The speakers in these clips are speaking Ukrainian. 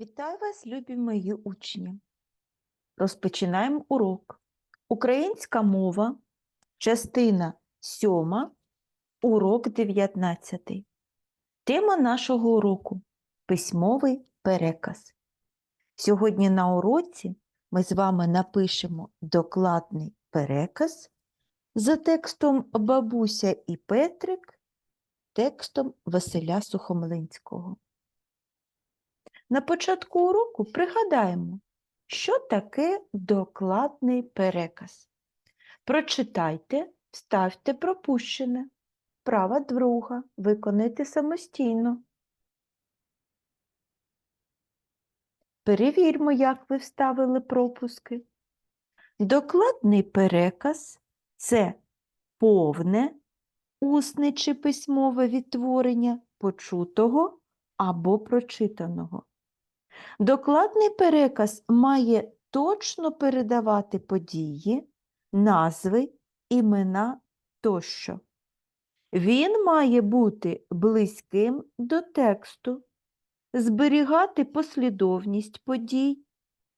Вітаю вас, любі мої учні. Розпочинаємо урок. Українська мова, частина 7, урок 19. Тема нашого уроку письмовий переказ. Сьогодні на уроці ми з вами напишемо докладний переказ за текстом Бабуся і Петрик, текстом Василя Сухомлинського. На початку уроку пригадаємо, що таке докладний переказ. Прочитайте, вставте пропущене. Права друга виконайте самостійно. Перевірмо, як ви вставили пропуски. Докладний переказ це повне усне чи письмове відтворення почутого або прочитаного. Докладний переказ має точно передавати події, назви, імена тощо. Він має бути близьким до тексту, зберігати послідовність подій,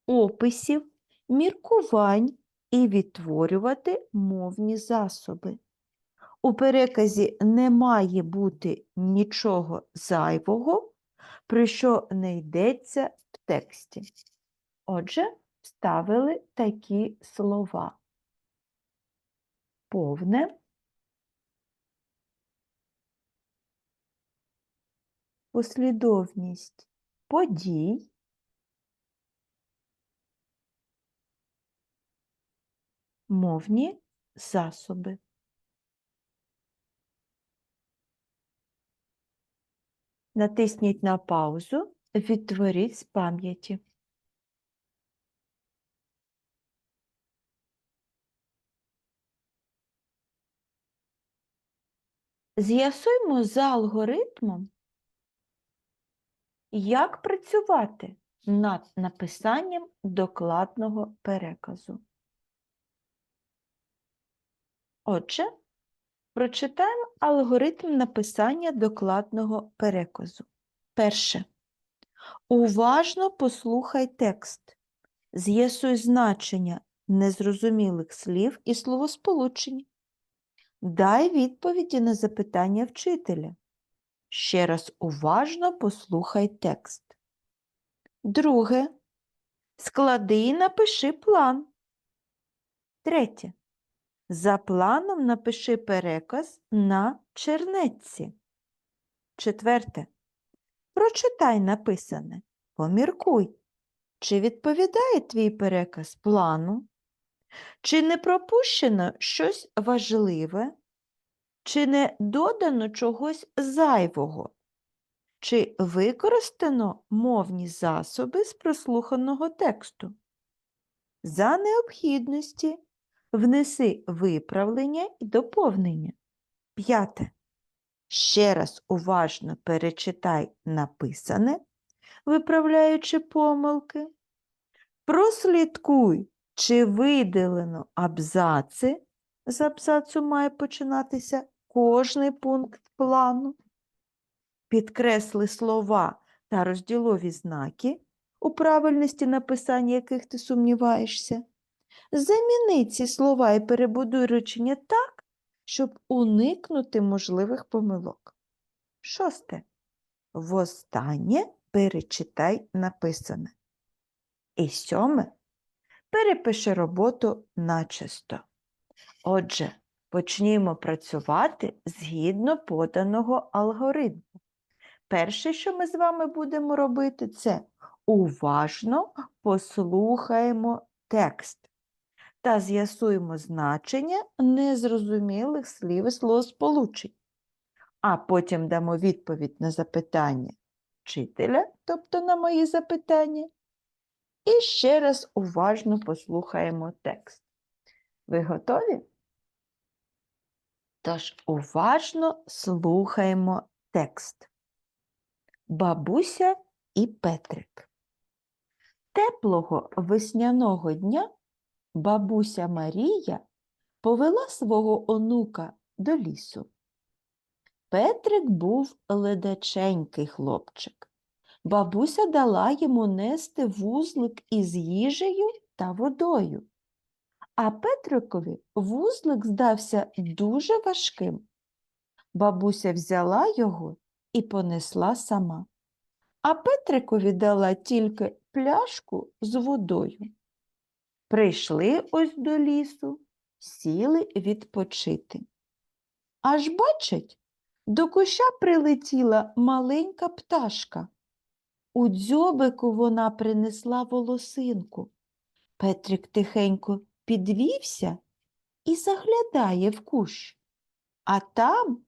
описів, міркувань і відтворювати мовні засоби. У переказі не має бути нічого зайвого, про що не йдеться в тексті. Отже, вставили такі слова. Повне, послідовність подій, мовні засоби. Натисніть на паузу, відтворіть з пам'яті. З'ясуймо за алгоритмом, як працювати над написанням докладного переказу. Отже, Прочитаємо алгоритм написання докладного переказу. Перше. Уважно послухай текст. З'ясуй значення незрозумілих слів і словосполучень. Дай відповіді на запитання вчителя. Ще раз уважно послухай текст. Друге. Склади і напиши план. Третє. За планом напиши переказ на чернетці. Четверте. Прочитай написане. Поміркуй, чи відповідає твій переказ плану, чи не пропущено щось важливе, чи не додано чогось зайвого, чи використано мовні засоби з прослуханого тексту. За необхідності внеси виправлення і доповнення. П'яте. Ще раз уважно перечитай написане, виправляючи помилки. Прослідкуй, чи видалено абзаци. З абзацу має починатися кожний пункт плану. Підкресли слова та розділові знаки, у правильності написання яких ти сумніваєшся. Заміни ці слова і перебудуй речення так, щоб уникнути можливих помилок. Шосте. Востаннє перечитай написане. І сьоме. Перепиши роботу начисто. Отже, почнімо працювати згідно поданого алгоритму. Перше, що ми з вами будемо робити, це уважно послухаємо текст та з'ясуємо значення незрозумілих слів і словосполучень, а потім дамо відповідь на запитання вчителя, тобто на мої запитання, і ще раз уважно послухаємо текст. Ви готові? Тож уважно слухаємо текст. Бабуся і Петрик. Теплого весняного дня бабуся Марія повела свого онука до лісу. Петрик був ледаченький хлопчик, Бабуся дала йому нести вузлик із їжею та водою. А Петрикові вузлик здався дуже важким. Бабуся взяла його і понесла сама. А Петрикові дала тільки пляшку з водою. Прийшли ось до лісу, сіли відпочити. Аж бачать, до куща прилетіла маленька пташка. У дзьобику вона принесла волосинку. Петрик тихенько підвівся і заглядає в кущ. А там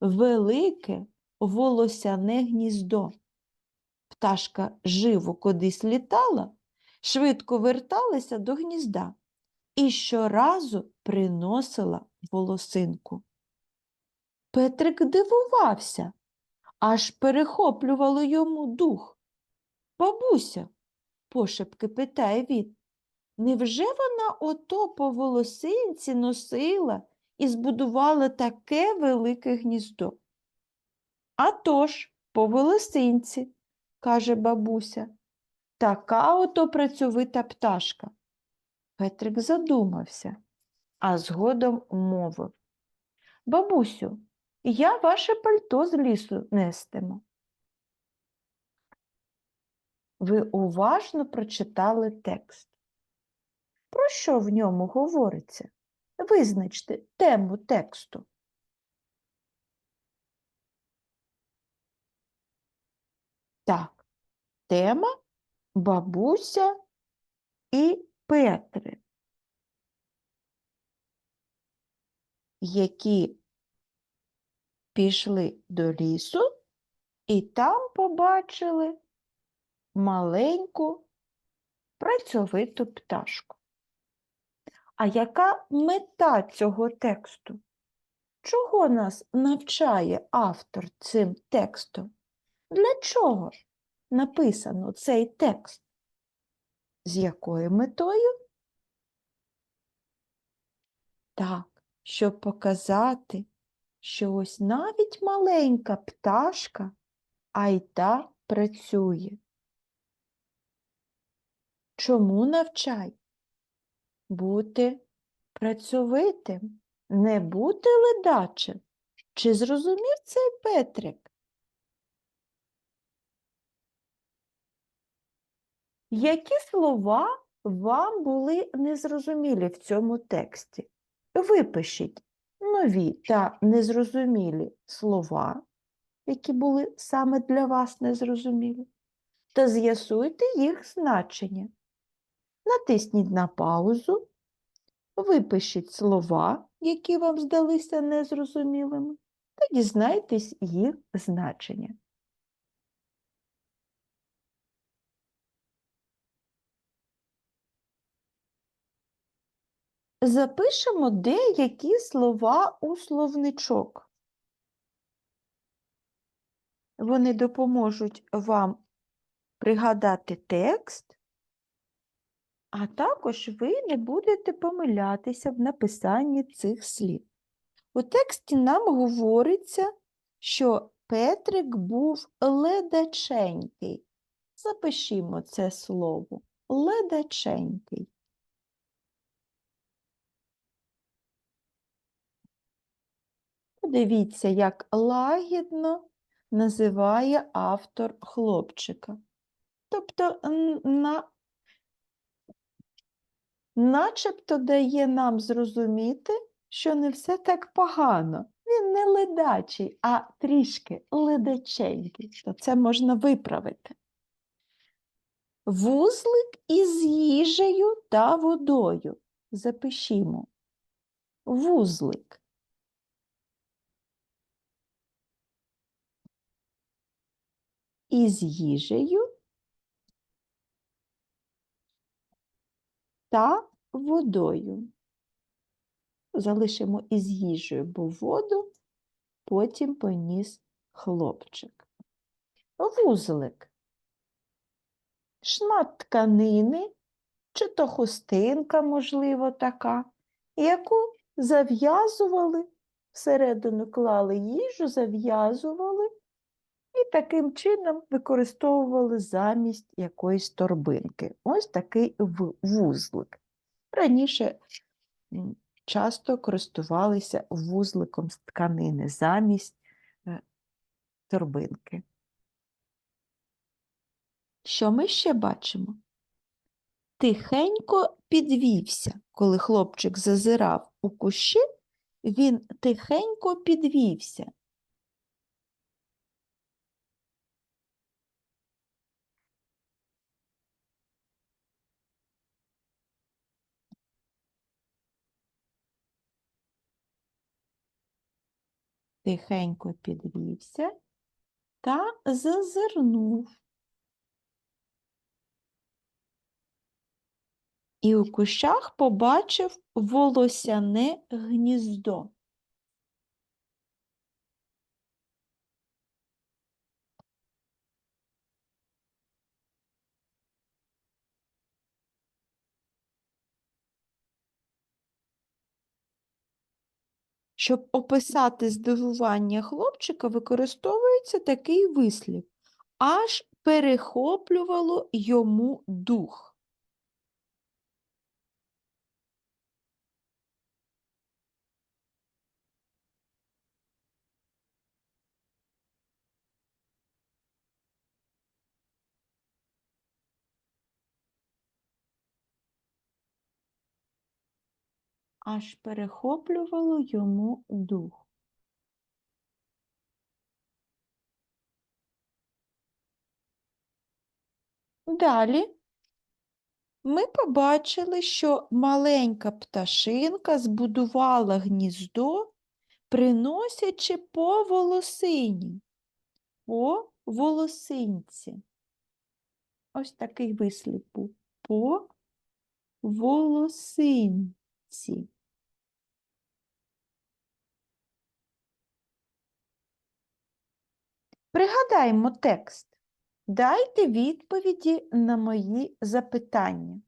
велике волосяне гніздо. Пташка живо кудись літала, швидко верталася до гнізда і щоразу приносила волосинку. Петрик дивувався, аж перехоплювало йому дух. Бабуся, пошепки питає він, невже вона ото по волосинці носила і збудувала таке велике гніздо? «А тож, по волосинці, каже бабуся, така ото працьовита пташка. Петрик задумався, а згодом мовив. Бабусю, я ваше пальто з лісу нестиму. Ви уважно прочитали текст. Про що в ньому говориться? Визначте тему тексту. Так, тема бабуся і Петри, які пішли до лісу і там побачили маленьку працьовиту пташку. А яка мета цього тексту? Чого нас навчає автор цим текстом? Для чого написано цей текст? З якою метою? Так, щоб показати, що ось навіть маленька пташка, а й та працює. Чому навчай? Бути працьовитим, не бути ледачим. Чи зрозумів цей Петрик? Які слова вам були незрозумілі в цьому тексті? Випишіть нові та незрозумілі слова, які були саме для вас незрозумілі, та з'ясуйте їх значення. Натисніть на паузу, випишіть слова, які вам здалися незрозумілими, та дізнайтесь їх значення. Запишемо деякі слова у словничок. Вони допоможуть вам пригадати текст, а також ви не будете помилятися в написанні цих слів. У тексті нам говориться, що Петрик був ледаченький. Запишімо це слово ледаченький. Подивіться, як лагідно називає автор хлопчика. Тобто, на... начебто дає нам зрозуміти, що не все так погано. Він не ледачий, а трішки ледаченький. То це можна виправити. Вузлик із їжею та водою. Запишімо. Вузлик. Із їжею та водою. Залишимо із їжею, бо воду потім поніс хлопчик. Вузлик. Шмат тканини, чи то хустинка, можливо, така, яку зав'язували, всередину клали їжу, зав'язували І таким чином використовували замість якоїсь торбинки. Ось такий вузлик. Раніше часто користувалися вузликом з тканини замість е, торбинки. Що ми ще бачимо? Тихенько підвівся. Коли хлопчик зазирав у кущі, він тихенько підвівся. Тихенько підвівся та зазирнув. І у кущах побачив волосяне гніздо. Щоб описати здивування хлопчика, використовується такий вислів. Аж перехоплювало йому дух. Аж перехоплювало йому дух. Далі ми побачили, що маленька пташинка збудувала гніздо, приносячи по волосині, по волосинці. Ось такий вислів був. По волосинці. Пригадаймо текст. Дайте відповіді на мої запитання.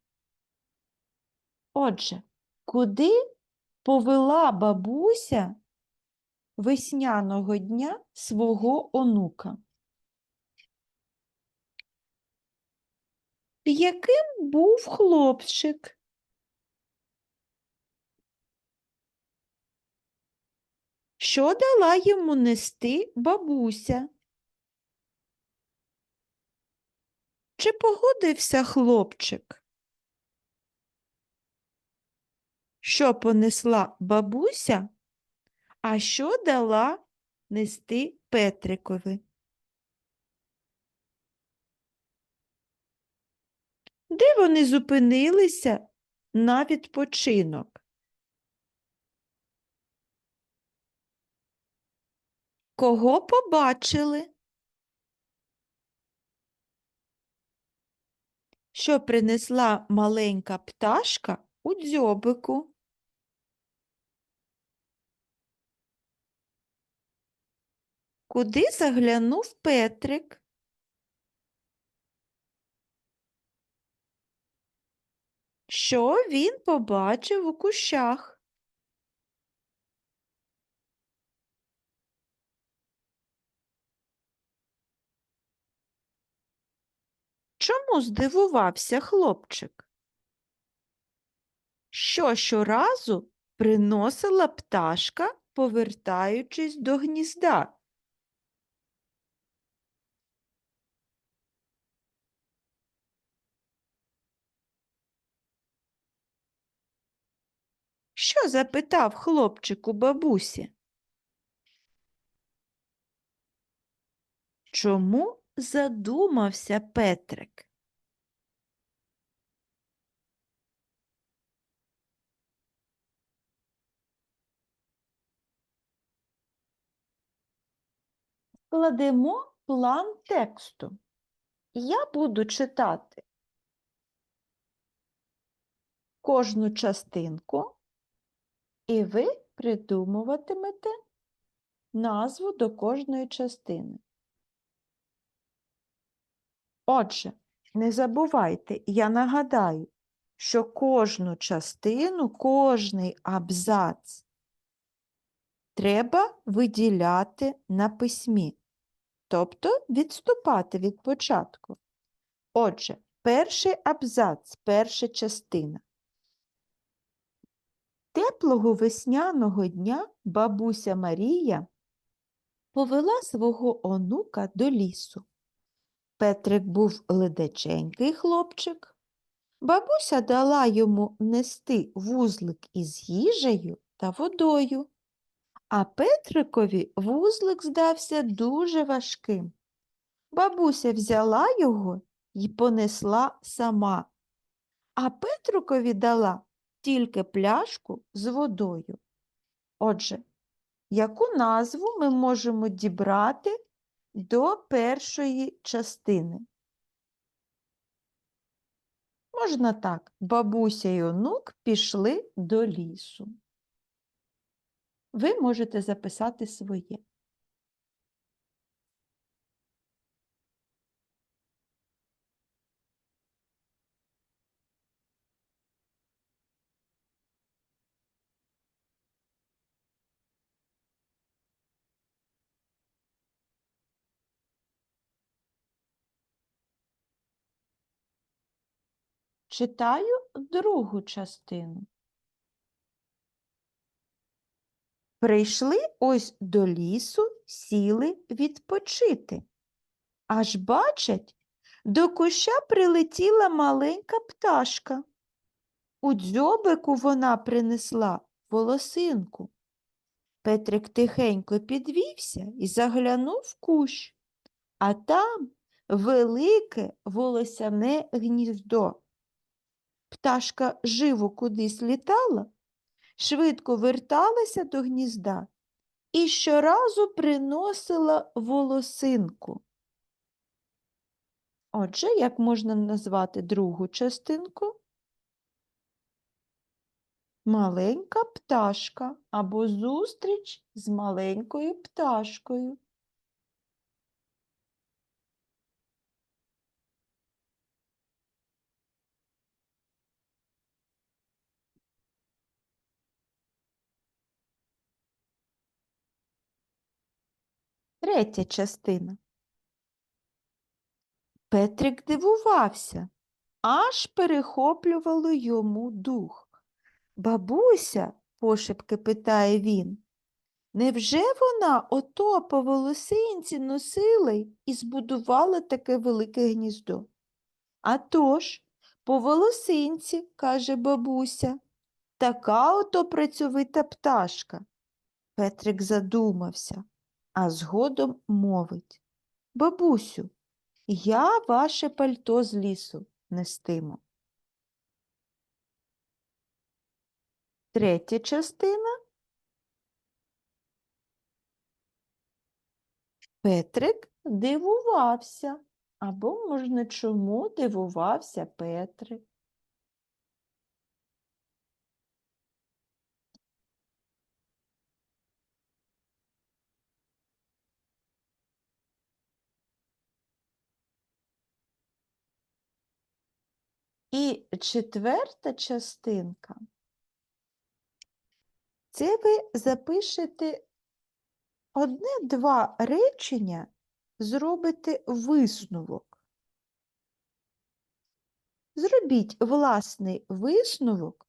Отже, куди повела бабуся весняного дня свого онука? Яким був хлопчик? Що дала йому нести бабуся? Чи погодився хлопчик? Що понесла бабуся, а що дала нести Петрикові? Де вони зупинилися на відпочинок? Кого побачили? Що принесла маленька пташка у дзьобику? Куди заглянув Петрик? Що він побачив у кущах? Чому здивувався хлопчик? Що щоразу приносила пташка, повертаючись до гнізда? Що запитав хлопчик у бабусі? Чому задумався Петрик? Складемо план тексту. Я буду читати кожну частинку, і ви придумуватимете назву до кожної частини. Отже, не забувайте, я нагадаю, що кожну частину, кожний абзац треба виділяти на письмі. тобто відступати від початку. Отже, перший абзац, перша частина. Теплого весняного дня бабуся Марія повела свого онука до лісу. Петрик був ледаченький хлопчик. Бабуся дала йому нести вузлик із їжею та водою, а Петрикові вузлик здався дуже важким. Бабуся взяла його і понесла сама, а Петрикові дала тільки пляшку з водою. Отже, яку назву ми можемо дібрати до першої частини? Можна так, бабуся і онук пішли до лісу. Ви можете записати своє. Читаю другу частину. Прийшли ось до лісу, сіли відпочити. Аж бачать, до куща прилетіла маленька пташка. У дзьобику вона принесла волосинку. Петрик тихенько підвівся і заглянув в кущ, а там велике волосяне гніздо. Пташка живо кудись літала, швидко верталася до гнізда і щоразу приносила волосинку. Отже, як можна назвати другу частинку? Маленька пташка або зустріч з маленькою пташкою. Третя частина. Петрик дивувався, аж перехоплювало йому дух. Бабуся, пошепки питає він, невже вона ото по волосинці носила і збудувала таке велике гніздо? А тож, по волосинці, каже бабуся, така ото працьовита пташка. Петрик задумався, а згодом мовить Бабусю, я ваше пальто з лісу нестиму. Третя частина. Петрик дивувався. Або, можна, чому дивувався Петрик? І четверта частинка. Це ви запишете одне-два речення, зробите висновок. Зробіть власний висновок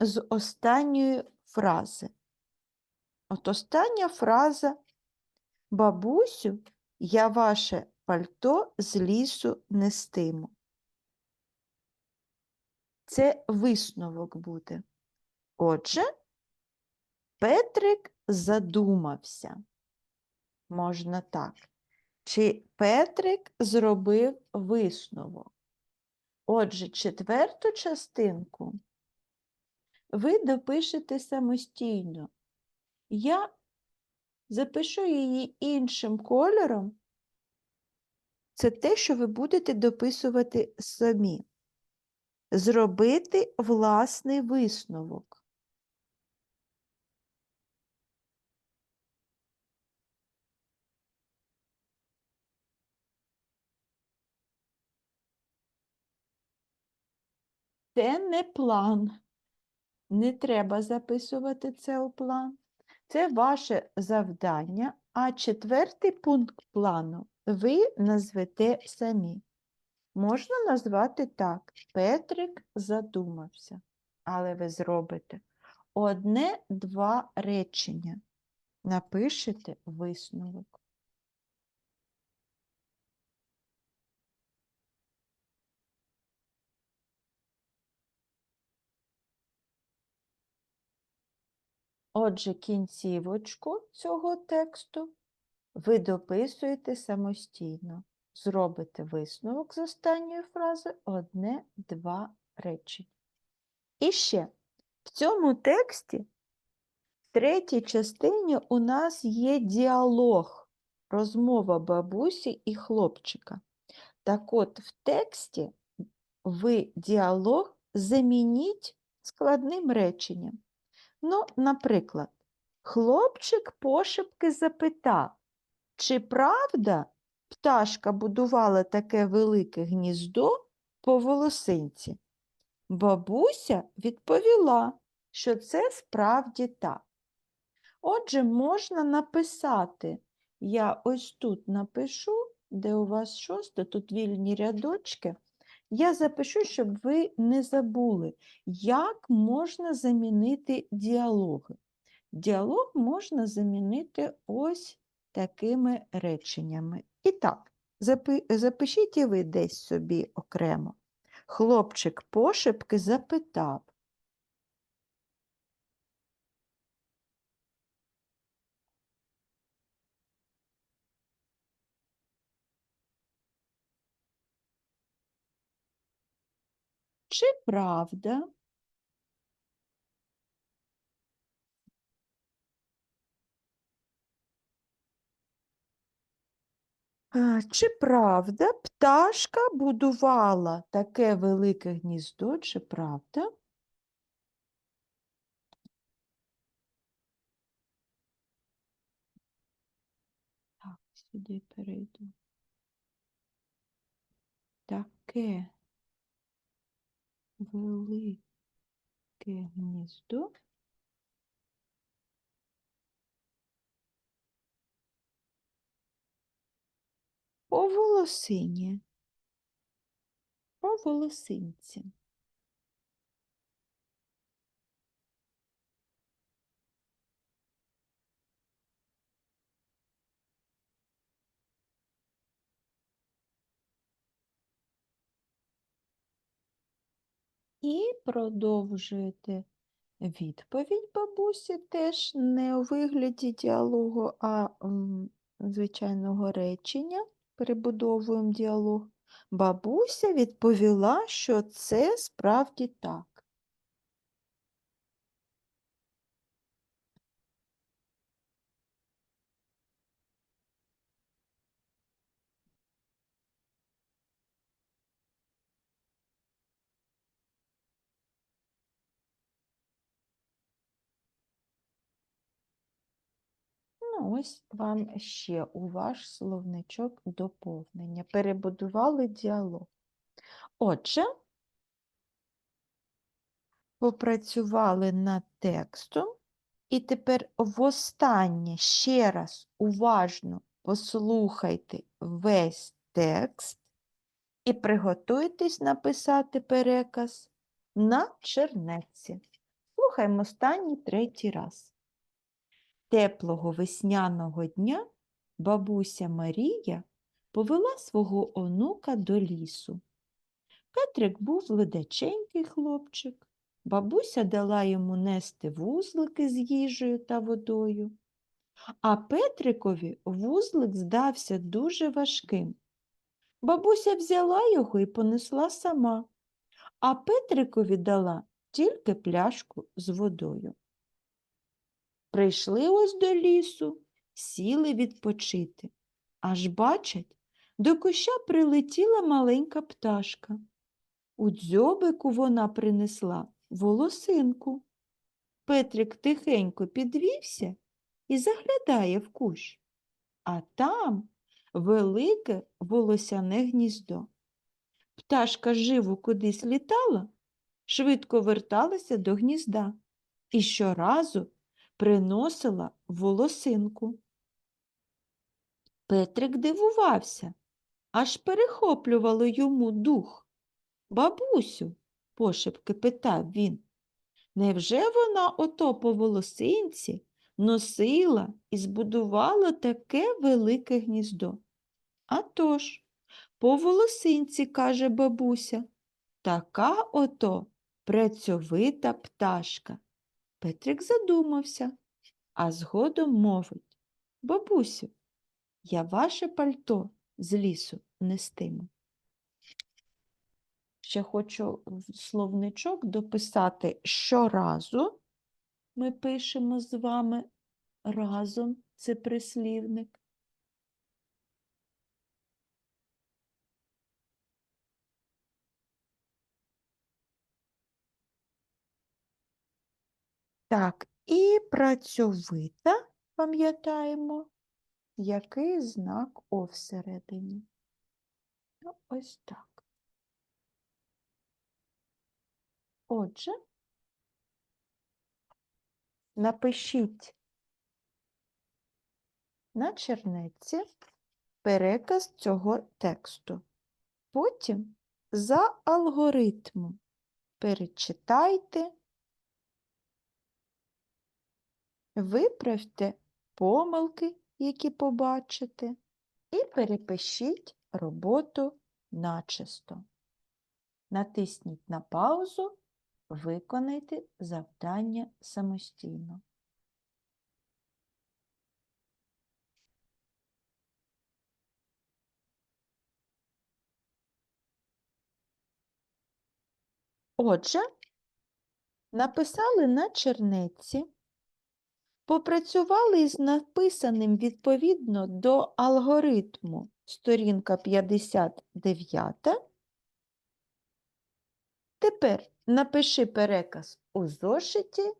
з останньої фрази. От остання фраза Бабусю, я ваше пальто з лісу нестиму. Це висновок буде. Отже, Петрик задумався. Можна так. Чи Петрик зробив висновок? Отже, четверту частинку ви допишете самостійно. Я запишу її іншим кольором. Це те, що ви будете дописувати самі. Зробити власний висновок. Це не план. Не треба записувати це у план. Це ваше завдання, а четвертий пункт плану ви назвете самі. Можна назвати так: Петрик задумався, але ви зробите одне-два речення. Напишете висновок. Отже, кінцівочку цього тексту ви дописуєте самостійно. Зробите висновок з останньої фрази одне-два речення. І ще в цьому тексті, в третій частині, у нас є діалог, розмова бабусі і хлопчика. Так от, в тексті ви діалог замініть складним реченням. Ну, наприклад, хлопчик пошепки запитав, чи правда пташка будувала таке велике гніздо по волосинці? Бабуся відповіла, що це справді так. Отже, можна написати, я ось тут напишу, де у вас шосте, тут вільні рядочки. Я запишу, щоб ви не забули, як можна замінити діалоги. Діалог можна замінити ось такими реченнями. І так, запи- запишіть і ви десь собі окремо. Хлопчик пошепки запитав. Чи правда? Чи правда пташка будувала таке велике гніздо, чи правда? Так, сюди перейду. Таке велике гніздо. По волосині. По волосинці. І продовжуєте відповідь бабусі теж не у вигляді діалогу, а звичайного речення. Перебудовуємо діалог. Бабуся відповіла, що це справді так. Ну, ось вам ще у ваш словничок доповнення. Перебудували діалог. Отже, попрацювали над текстом, і тепер востаннє ще раз уважно послухайте весь текст і приготуйтесь написати переказ на чернеці. Слухаємо останній третій раз. Теплого весняного дня бабуся Марія повела свого онука до лісу. Петрик був ледаченький хлопчик. Бабуся дала йому нести вузлики з їжею та водою. А Петрикові вузлик здався дуже важким. Бабуся взяла його і понесла сама, а Петрикові дала тільки пляшку з водою. Прийшли ось до лісу, сіли відпочити. Аж бачать, до куща прилетіла маленька пташка. У дзьобику вона принесла волосинку. Петрик тихенько підвівся і заглядає в кущ. А там велике волосяне гніздо. Пташка живо кудись літала, швидко верталася до гнізда і щоразу приносила волосинку. Петрик дивувався, аж перехоплювало йому дух. Бабусю, пошепки питав він, невже вона ото по волосинці носила і збудувала таке велике гніздо? А тож, по волосинці, каже бабуся, така ото працьовита пташка. Петрик задумався, а згодом мовить Бабусю, я ваше пальто з лісу нестиму. Ще хочу в словничок дописати щоразу. Ми пишемо з вами разом це прислівник. Так, і працьовита, пам'ятаємо, який знак О всередині. Ну, ось так. Отже, напишіть на чернетці переказ цього тексту. Потім за алгоритмом перечитайте, виправте помилки, які побачите, і перепишіть роботу начисто. Натисніть на паузу, виконайте завдання самостійно. Отже, написали на чернетці, попрацювали із написаним відповідно до алгоритму сторінка 59. Тепер напиши переказ у зошиті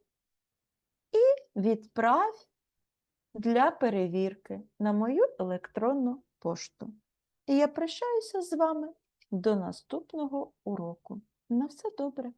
і відправ для перевірки на мою електронну пошту. І я прощаюся з вами до наступного уроку. На все добре!